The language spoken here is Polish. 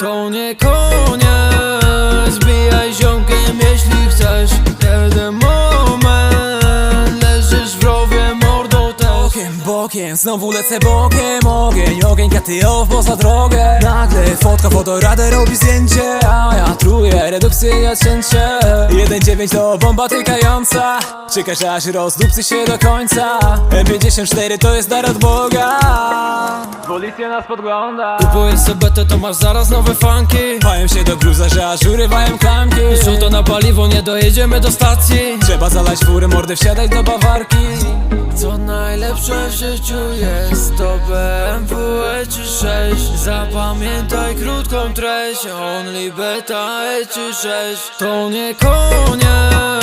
To nie koniec, zbijaj ziomkiem jeśli chcesz. Jeden moment, leżysz w rowie mordo tak. też Bokiem, bokiem, znowu lecę bokiem. Ogień, ogień, katy off, poza drogę. Nagle fotka, fotoradę robi zdjęcie A ja truję, redukcję, ja cięcie. Jeden dziewięć to bomba tykająca. Czekasz aż rozdupcy się do końca. M54 to jest dar od Boga. Policja nas podgląda. Kupuję sobie to, to masz zaraz nowe fanki. Pają się do gruza, że aż urywają klamki. Żółto na paliwo, nie dojedziemy do stacji. Trzeba zalać furę, mordę wsiadać do Bawarki. Co najlepsze w życiu jest to BMW E36 Zapamiętaj krótką treść. Only beta E36 To nie koniec